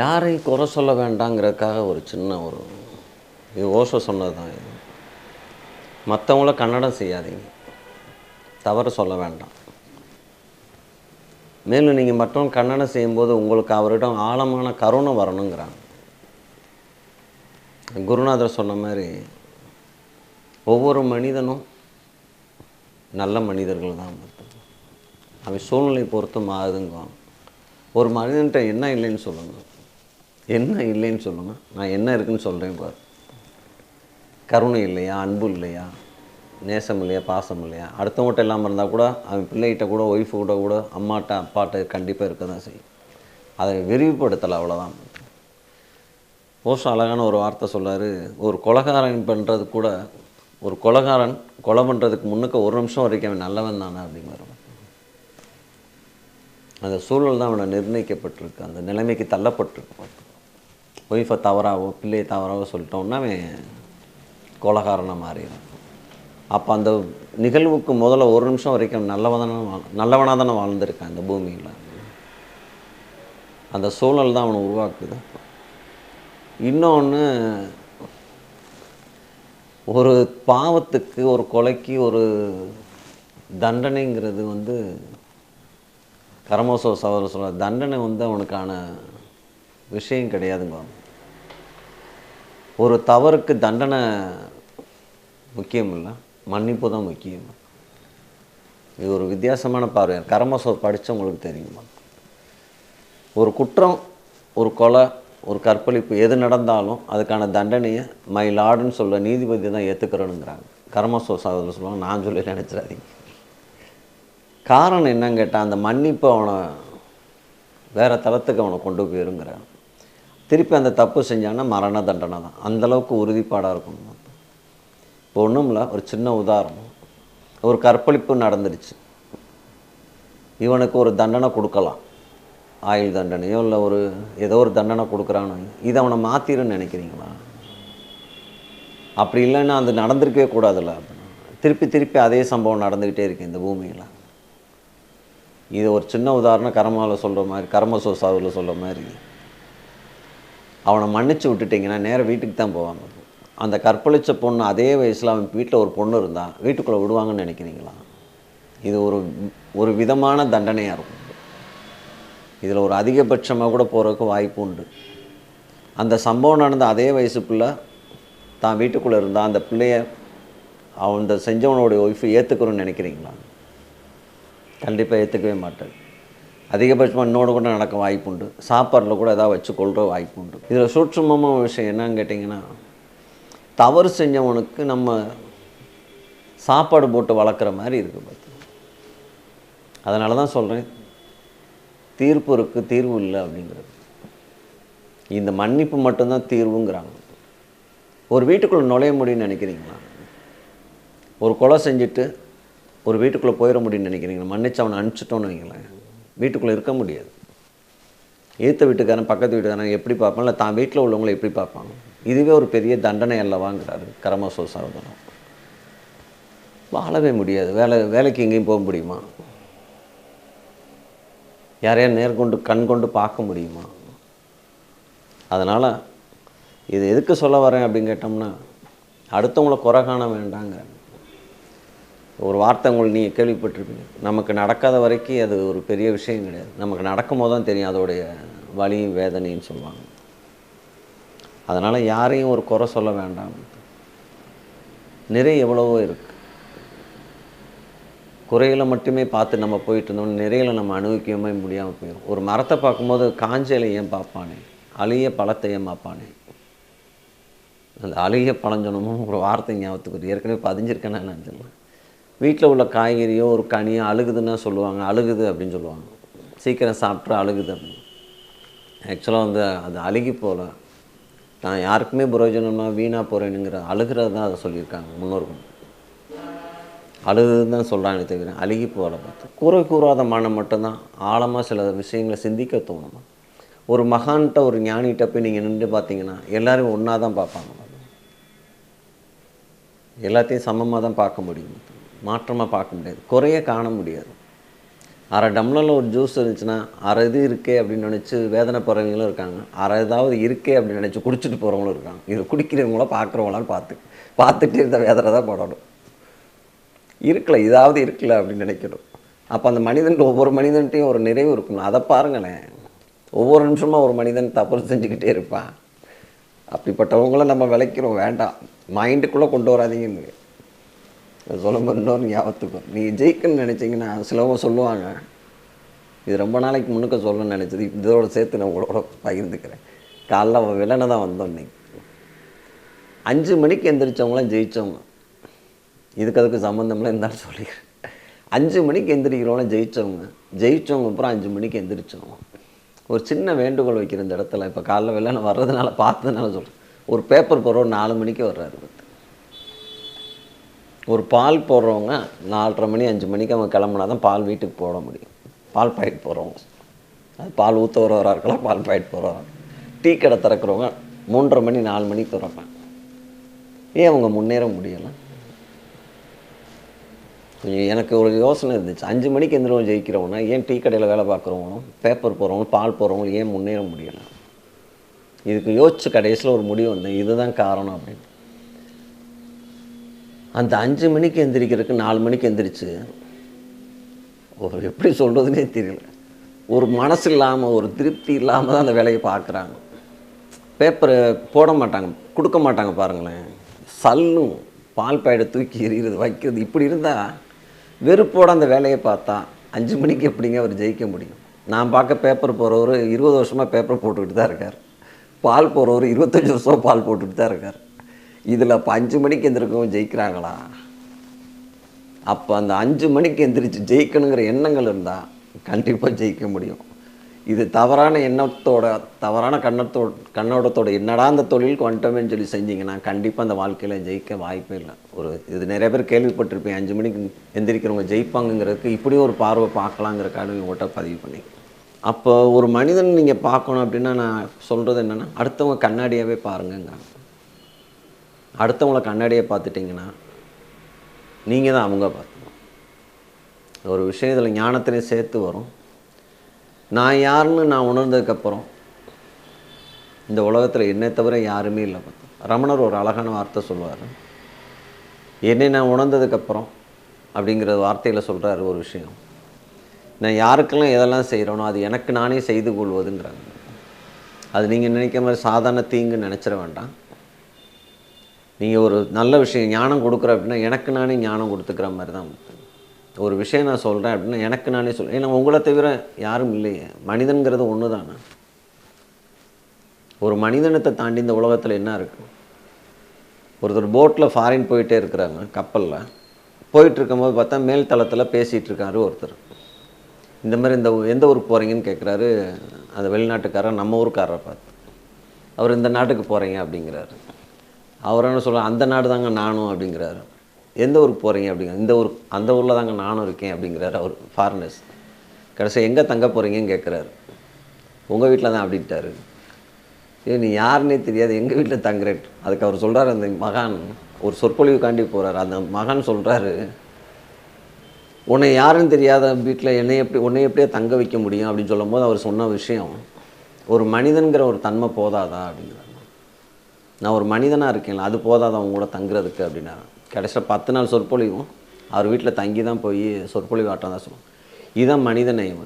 யாரையும் குறை சொல்ல வேண்டாங்கிறதுக்காக ஒரு சின்ன ஒரு இது ஓஷோ சொன்னது தான் இது. மற்றவங்கள கன்னடம் செய்யாதீங்க. தவறு சொல்ல வேண்டாம். மேலும் நீங்கள் மற்றவங்க கன்னடம் செய்யும்போது உங்களுக்கு அவரிடம் ஆழமான கருணை வரணுங்கிறாங்க. குருநாதர் சொன்ன மாதிரி ஒவ்வொரு மனிதனும் நல்ல மனிதர்கள் தான் மொத்தம். அவன் சூழ்நிலை பொறுத்து மாறுதுங்குவான் ஒரு மனிதன்கிட்ட என்ன இல்லைன்னு சொல்லுங்கள் என்ன இல்லைன்னு சொல்லுங்க. நான் என்ன இருக்குன்னு சொல்கிறேன் பாரு. கருணை இல்லையா? அன்பு இல்லையா? நேசம் இல்லையா? பாசம் இல்லையா? அடுத்தவங்கள்ட்ட இல்லாமல் இருந்தால் கூட அவன் பிள்ளைகிட்ட கூட ஒய்ஃபு கூட கூட அம்மாட்ட அப்பாட்ட கண்டிப்பாக இருக்க தான் செய்யும். அதை விரிவுபடுத்தலை அவ்வளோதான் போஸ்ட் அழகான ஒரு வார்த்தை சொல்றாரு ஒரு கொலகாரன் பண்ணுறது கூட ஒரு கொலகாரன் கொலை பண்ணுறதுக்கு முன்னுக்கு ஒரு நிமிஷம் வரைக்கும் அவன் நல்லவன் தானே அப்படிங்கிற அந்த சூழல் தான் அவனை நிர்ணயிக்கப்பட்டிருக்கு. அந்த நிலைமைக்கு தள்ளப்பட்டிருக்கு. ஒய்ஃபை தவறாவோ பிள்ளையை தவறாவோ சொல்லிட்டோம்னா அவன் கோலகாரனாக மாறிடும் அப்போ அந்த நிகழ்வுக்கு முதல்ல ஒரு நிமிஷம் வரைக்கும் நல்லவனாக வாழ் நல்லவனாக தானே வாழ்ந்திருக்கான் இந்த பூமியில். அந்த சூழல் தான் அவனை உருவாக்குது. இன்னொன்று ஒரு பாவத்துக்கு ஒரு கொலைக்கு ஒரு தண்டனைங்கிறது வந்து கரமோசோ சவர சொல்ல தண்டனை வந்து அவனுக்கான விஷயம் கிடையாதுங்க. ஒரு தவறுக்கு தண்டனை முக்கியம் இல்லை. மன்னிப்பு தான் முக்கியம். இது ஒரு வித்தியாசமான பார்வை. கரமோசோ படித்தவங்களுக்கு தெரியுமா? ஒரு குற்றம் ஒரு கொலை ஒரு கற்பழிப்பு எது நடந்தாலும் அதுக்கான தண்டனையை மை லார்டுன்னு சொல்ல நீதிபதி தான் ஏற்றுக்கிறோனுங்கிறாங்க கர்மசோ சகோதரர் சொல்லுவாங்க. நான் சொல்லி நினச்சிடாதீங்க. காரணம் என்னன்னு கேட்டால் அந்த மன்னிப்பு அவனை வேறு தளத்துக்கு அவனை கொண்டு போயிருங்கிறான் திருப்பி அந்த தப்பு செஞ்சாங்கன்னா மரண தண்டனை தான். அந்தளவுக்கு உறுதிப்பாடாக இருக்கணும் இப்போ ஒன்றும் இல்லை ஒரு சின்ன உதாரணம். ஒரு கற்பழிப்பு நடந்துருச்சு. இவனுக்கு ஒரு தண்டனை கொடுக்கலாம். ஆயுள் தண்டனையோ இல்லை ஒரு ஏதோ ஒரு தண்டனை கொடுக்குறானோ. இதை அவனை மாற்றிடுன்னு நினைக்கிறீங்களா? அப்படி இல்லைன்னா அது நடந்திருக்கவே கூடாதுல்ல. திருப்பி திருப்பி அதே சம்பவம் நடந்துக்கிட்டே இருக்கு இந்த பூமியில். இது ஒரு சின்ன உதாரணம் கர்மாவில் சொல்கிற மாதிரி கர்மசோ சாவில் சொல்கிற மாதிரி. அவனை மன்னிச்சு விட்டுட்டிங்கன்னா நேராக வீட்டுக்கு தான் போவாங்க. அந்த கற்பழித்த பொண்ணு அதே வயசில் அவன் வீட்டில் ஒரு பொண்ணு இருந்தால் வீட்டுக்குள்ளே விடுவாங்கன்னு நினைக்கிறீங்களா? இது ஒரு ஒரு விதமான தண்டனையாக இருக்கும். இதில் ஒரு அதிகபட்சமாக கூட போகிறதுக்கு வாய்ப்பு உண்டு. அந்த சம்பவம் நடந்த அதே வயசுக்குள்ளே தான் வீட்டுக்குள்ளே இருந்தால் அந்த பிள்ளைய அவன் இந்த செஞ்சவனோடைய ஒய்ஃபு ஏற்றுக்கிறோன்னு நினைக்கிறீங்களா? கண்டிப்பாக ஏற்றுக்கவே மாட்டேன் அதிகபட்சமாக இன்னோடு கூட நடக்க வாய்ப்பு உண்டு சாப்பாட்டில் கூட ஏதாவது வச்சு கொள்கிற வாய்ப்பு உண்டு இதில் சூட்சமமான விஷயம் என்னன்னு கேட்டிங்கன்னா தவறு செஞ்சவனுக்கு நம்ம சாப்பாடு போட்டு வளர்க்குற மாதிரி இருக்குது பார்த்து. அதனால தான் சொல்கிறேன் தீர்ப்பு இருக்குது தீர்வு இல்லை அப்படிங்கிறது. இந்த மன்னிப்பு மட்டும்தான் தீர்வுங்கிறாங்க. ஒரு வீட்டுக்குள்ளே நுழைய முடியும்னு நினைக்கிறீங்களா? ஒரு கொலை செஞ்சுட்டு ஒரு வீட்டுக்குள்ளே போயிட முடியும்னு நினைக்கிறீங்களா? மன்னிச்சு அவனை அனுப்பிச்சிட்டோன்னு வைங்களேன். வீட்டுக்குள்ளே இருக்க முடியாது. ஏற்ற வீட்டுக்காரன் பக்கத்து வீட்டுக்காரன் எப்படி பார்ப்பான்? இல்லை தான் வீட்டில் உள்ளவங்களை எப்படி பார்ப்பாங்க இதுவே ஒரு பெரிய தண்டனை அல்லவாங்கிறாரு கரமசோ சரதனம் வாழவே முடியாது. வேலை வேலைக்கு எங்கேயும் போக முடியுமா? யாரையா நேர்கொண்டு கண் கொண்டு பார்க்க முடியுமா? அதனால் இது எதுக்கு சொல்ல வரேன் அப்படின்னு கேட்டோம்னா அடுத்தவங்கள குறை காண வேண்டாங்க ஒரு வார்த்தை உங்களுக்கு நீங்கள் கேள்விப்பட்டிருப்பீங்க. நமக்கு நடக்காத வரைக்கும் அது ஒரு பெரிய விஷயம் கிடையாது. நமக்கு நடக்கும் போது தான் தெரியும் அதோடைய வலியும் வேதனைன்னு சொல்லுவாங்க. அதனால் யாரையும் ஒரு குறை சொல்ல வேண்டாம். நிறை எவ்வளவோ இருக்குது குறையில மட்டுமே பார்த்து நம்ம போயிட்டு இருந்தோம் நிறையில நம்ம அனுபவிக்கவே முடியாமல் போயிடும் ஒரு மரத்தை பார்க்கும்போது காஞ்ச இலை ஏன் பார்ப்பானே? அழிய பழத்தை ஏன் பார்ப்பானே? அந்த அழுகிய பழஞ்சனமும் ஒரு வார்த்தை ஞாபகத்துக்கு ஏற்கனவே பதிஞ்சிருக்கேன்னு நான் சொல்லுவேன் வீட்டில் உள்ள காய்கறியோ ஒரு கனியோ அழுகுதுன்னா சொல்லுவாங்க அழுகுது அப்படின்னு சொல்லுவாங்க. சீக்கிரம் சாப்பிட்ற அழுகுது அப்படின்னு. ஆக்சுவலாக வந்து அது அழுகி போகல. நான் யாருக்குமே பிரயோஜனம்னா வீணாக போகிறேனுங்கிற அழுகிறது தான் அதை சொல்லியிருக்காங்க முன்னோர்கள். அழுகுதுன்னு தான் சொல்கிறாங்க தவிர அழுகி போகல பார்த்து. கூரை கூறாத மனம் மட்டும்தான் ஆழமாக சில விஷயங்களை சிந்திக்க தோணும். ஒரு மகான்கிட்ட ஒரு ஞானிகிட்ட போய் நீங்கள் நின்று பார்த்தீங்கன்னா எல்லோரும் ஒன்றா தான் பார்ப்பாங்க. எல்லாத்தையும் சமமாக தான் பார்க்க முடியும். மாற்றமாக பார்க்க முடியாது. குறைய காண முடியாது. அரை டம்ளரில் ஒரு ஜூஸ் இருந்துச்சுன்னா அரை இது இருக்கே அப்படின்னு நினச்சி வேதனை போகிறவங்களும் இருக்காங்க. அரை ஏதாவது இருக்கே அப்படின்னு நினச்சி குடிச்சிட்டு போகிறவங்களும் இருக்காங்க. இது குடிக்கிறவங்கள பார்க்குறவங்களான்னு பார்த்து பார்த்துட்டு இருந்த வேதனை தான் போடணும். இருக்கல இதாவது இருக்கல அப்படின்னு நினைக்கணும். அப்போ அந்த மனிதன்ட்டு ஒவ்வொரு மனிதன்ட்டையும் ஒரு நிறைவு இருக்கணும் அதை பாருங்களேன். ஒவ்வொரு நிமிஷமும் ஒரு மனிதன் தப்பு செஞ்சுக்கிட்டே இருப்பான். அப்படிப்பட்டவங்கள நம்ம விளைக்கிறோம். வேண்டாம். மைண்டுக்குள்ளே கொண்டு வராதீங்கன்னு சொல்லும்போது இன்னொரு ஞாபகத்துக்கும் வரும். நீ ஜெயிக்கணும்னு நினச்சிங்கன்னா சிலவங்க சொல்லுவாங்க. இது ரொம்ப நாளைக்கு முன்னுக்க சொல்லணும்னு நினச்சது. இதோட சேர்த்து நான் உங்களோட பகிர்ந்துக்கிறேன். காலைல விலனை தான் வந்தோம் இன்னைக்கு. அஞ்சு மணிக்கு எந்திரிச்சவங்களாம் ஜெயித்தவங்க இதுக்கு அதுக்கு சம்மந்தம்லாம் இருந்தாலும் சொல்லிக்கிறேன். அஞ்சு மணிக்கு எந்திரிக்கிறவங்களாம் ஜெயித்தவங்க ஜெயித்தவங்க அப்புறம் அஞ்சு மணிக்கு எந்திரிச்சவங்க. ஒரு சின்ன வேண்டுகோள் வைக்கிற இந்த இடத்துல. இப்போ காலைல வெள்ளனை வர்றதுனால பார்த்ததுனால சொல்கிறேன் ஒரு பேப்பர் போடுறவர் நாலு மணிக்கு வர்றாரு. ஒரு பால் போடுறவங்க நாலரை மணி அஞ்சு மணிக்கு அவங்க கிளம்புனா தான் பால் வீட்டுக்கு போட முடியும். பால் பாக்கெட் போடுறவங்க. அது பால் ஊற்ற வரவராக இருக்கலாம் பால் பாக்கெட் போடுறவங்க டீ கடை திறக்கிறவங்க மூன்றரை மணி நாலு மணிக்கு திறப்பாங்க. ஏன் அவங்க முன்னேற முடியலை? கொஞ்சம் எனக்கு ஒரு யோசனை இருந்துச்சு. அஞ்சு மணிக்கு எந்திரவங்க ஜெயிக்கிறவங்க ஏன் டீ கடையில் வேலை பார்க்குறவங்களும் பேப்பர் போடுறவங்க பால் போகிறவங்களும் ஏன் முன்னேற முடியலை? இதுக்கு யோசிச்சு கடைசியில் ஒரு முடிவு வந்தேன். இதுதான் காரணம் அப்படின்னு. அந்த அஞ்சு மணிக்கு எந்திரிக்கிறதுக்கு நாலு மணிக்கு எந்திரிச்சு ஒரு எப்படி சொல்கிறதுனே தெரியல. ஒரு மனசு இல்லாமல் ஒரு திருப்தி இல்லாமல் தான் அந்த வேலையை பார்க்குறாங்க. பேப்பரை போட மாட்டாங்க கொடுக்க மாட்டாங்க பாருங்களேன். சல்லும் பால் பேடை தூக்கி எறிகிறது வைக்கிறது இப்படி இருந்தால் வெறுப்போட அந்த வேலையை பார்த்தா அஞ்சு மணிக்கு எப்படிங்க அவர் ஜெயிக்க முடியும்? நான் பார்க்க பேப்பர் போகிறவர் இருபது வருஷமாக பேப்பர் போட்டுக்கிட்டு தான் இருக்கார். பால் போகிறவர் இருபத்தஞ்சி வருஷமாக பால் போட்டுக்கிட்டு தான் இருக்கார். இதில் அப்போ அஞ்சு மணிக்கு எந்திரிக்கவும் ஜெயிக்கிறாங்களா? அப்போ அந்த அஞ்சு மணிக்கு எந்திரிச்சு ஜெயிக்கணுங்கிற எண்ணங்கள் இருந்தால் கண்டிப்பாக ஜெயிக்க முடியும். இது தவறான எண்ணத்தோட தவறான கண்ணத்தோட கண்ணோடத்தோட என்னடா அந்த தொழிலுக்கு வந்துட்டோமேன்னு சொல்லி செஞ்சீங்கன்னா கண்டிப்பாக அந்த வாழ்க்கையில் ஜெயிக்க வாய்ப்பே இல்லை. ஒரு இது நிறைய பேர் கேள்விப்பட்டிருப்பேன் அஞ்சு மணிக்கு எந்திரிக்கிறவங்க ஜெயிப்பாங்கங்கிறதுக்கு இப்படியும் ஒரு பார்வை பார்க்கலாங்கிறக்காக உங்கள்கிட்ட பதிவு பண்ணி. அப்போ ஒரு மனிதன் நீங்கள் பார்க்கணும் அப்படின்னா நான் சொல்கிறது என்னென்னா அடுத்தவங்க கண்ணாடியாகவே பாருங்கங்க. அடுத்தவங்கள கண்ணாடியை பார்த்துட்டிங்கன்னா நீங்கள் தான் அவங்க பார்க்கணும் ஒரு விஷயம் இதில் ஞானத்திலையும் சேர்த்து வரும். நான் யாருன்னு நான் உணர்ந்ததுக்கப்புறம் இந்த உலகத்தில் என்னை தவிர யாருமே இல்லை பார்த்தோம் ரமணர் ஒரு அழகான வார்த்தை சொல்லுவார். என்னை நான் உணர்ந்ததுக்கப்புறம் அப்படிங்கிற வார்த்தையில் சொல்கிறாரு ஒரு விஷயம். நான் யாருக்கெல்லாம் எதெல்லாம் செய்கிறேனோ அது எனக்கு நானே செய்து கொள்வதுன்றாங்க. அது நீங்கள் நினைக்கிற மாதிரி சாதாரண தீங்குன்னு நினச்சிட வேண்டாம். நீங்கள் ஒரு நல்ல விஷயம் ஞானம் கொடுக்குற அப்படின்னா எனக்கு நானே ஞானம் கொடுத்துக்கிற மாதிரி தான் ஒரு விஷயம் நான் சொல்கிறேன் அப்படின்னா எனக்கு நானே சொல்கிறேன் ஏன்னா உங்களை தவிர யாரும் இல்லையே. மனிதன்கிறது ஒன்று தானே ஒரு மனிதனத்தை தாண்டி இந்த உலகத்தில் என்ன இருக்குது ஒருத்தர் போட்டில் ஃபாரின் போயிட்டே இருக்கிறாங்க கப்பலில். போயிட்டு இருக்கும்போது பார்த்தா மேல் தளத்தில் பேசிகிட்டு இருக்காரு ஒருத்தர். இந்த மாதிரி இந்த ஊ- எந்த ஊருக்கு போகிறீங்கன்னு கேட்குறாரு அந்த வெளிநாட்டுக்காரர் நம்ம ஊருக்காரரை பார்த்து. அவர் இந்த நாட்டுக்கு போகிறீங்க அப்படிங்கிறாரு. அவர் என்ன சொல்ல அந்த நாடு தாங்க நானும் அப்படிங்கிறாரு. எந்த ஊருக்கு போகிறீங்க அப்படிங்கிற இந்த ஊர் அந்த ஊரில் தாங்க நானும் இருக்கேன் அப்படிங்கிறாரு அவர் ஃபாரினர்ஸ் கடைசி எங்கே தங்க போகிறீங்கன்னு கேட்குறாரு உங்கள் வீட்டில் தான் அப்படின்ட்டாரு. ஏ நீ யாருன்னே தெரியாது எங்கள் வீட்டில் தங்குறேன். அதுக்கு அவர் சொல்கிறாரு அந்த மகான் ஒரு சொற்பொழிவுக்காண்டி போகிறாரு அந்த மகான் சொல்கிறாரு உன்னை யாருன்னு தெரியாத வீட்டில் என்னை எப்படி உன்னை எப்படியே தங்க வைக்க முடியும்? அப்படின்னு சொல்லும்போது அவர் சொன்ன விஷயம் ஒரு மனிதன்கிற ஒரு தன்மை போதாதா? அப்படிங்கிறார். நான் ஒரு மனிதனாக இருக்கேன்ல அது போதாது அவங்க கூட தங்குறதுக்கு அப்படின்னா. கடைசியில் பத்து நாள் சொற்பொழிவும் அவர் வீட்டில் தங்கி தான் போய் சொற்பொழிவு ஆட்டம் தான் சொல்லுவோம் இதுதான் மனித நேயம்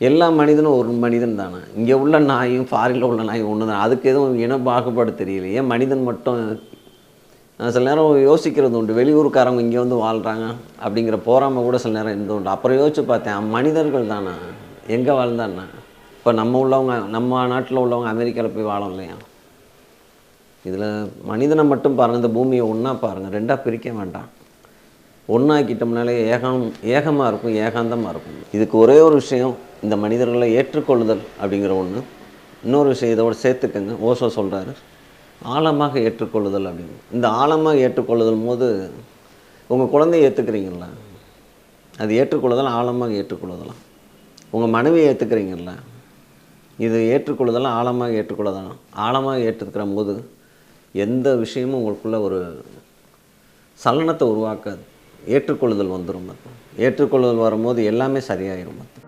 எல்லா மனிதனும் ஒரு மனிதன் தானே. இங்கே உள்ள நாயும் ஃபாரினில் உள்ள நாயும் ஒன்று தான் அதுக்கு எதுவும் இன பாகுபாடு தெரியல. ஏன் மனிதன் மட்டும் நான் சில நேரம் யோசிக்கிறது உண்டு. வெளியூர்காரங்க இங்கே வந்து வாழ்கிறாங்க அப்படிங்கிற போகாமல் கூட சில நேரம் இருந்து உண்டு. அப்புறம் யோசிச்சு பார்த்தேன் மனிதர்கள் தானே. எங்கே வாழ்ந்தாண்ணா இப்போ நம்ம உள்ளவங்க நம்ம நாட்டில் உள்ளவங்க அமெரிக்காவில் போய் வாழம் இல்லையா? இதில் மனிதனை மட்டும் பாருங்கள் இந்த பூமியை ஒன்றா பாருங்கள் ரெண்டாக பிரிக்க வேண்டாம். ஒன்றாக்கிட்டோம்னாலே ஏகம் ஏகமாக இருக்கும் ஏகாந்தமாக இருக்கும். இதுக்கு ஒரே ஒரு விஷயம் இந்த மனிதர்களை ஏற்றுக்கொள்ளுதல் அப்படிங்கிற ஒன்று இன்னொரு விஷயம் இதோடு சேர்த்துக்கங்க ஓசோ சொல்கிறாரு ஆழமாக ஏற்றுக்கொள்ளுதல் அப்படின்னு. இந்த ஆழமாக ஏற்றுக்கொள்ளுதல் போது உங்கள் குழந்தைய ஏற்றுக்கிறீங்களா அது ஏற்றுக்கொள்ளுதல் ஆழமாக ஏற்றுக்கொள்ளுதலாம் உங்கள் மனைவியை ஏற்றுக்கிறீங்களா இது ஏற்றுக்கொள்ளுதெல்லாம் ஆழமாக ஏற்றுக்கொள்ளதான் ஆழமாக ஏற்றுக்கிற போது எந்த விஷயமும் உங்களுக்குள்ள ஒரு சலனத்தை உருவாக்காது. ஏற்றுக்கொள்ளுதல் வந்துடும் அது ஏற்றுக்கொள்ளுதல் வரும்போது எல்லாமே சரியாயிரும் அது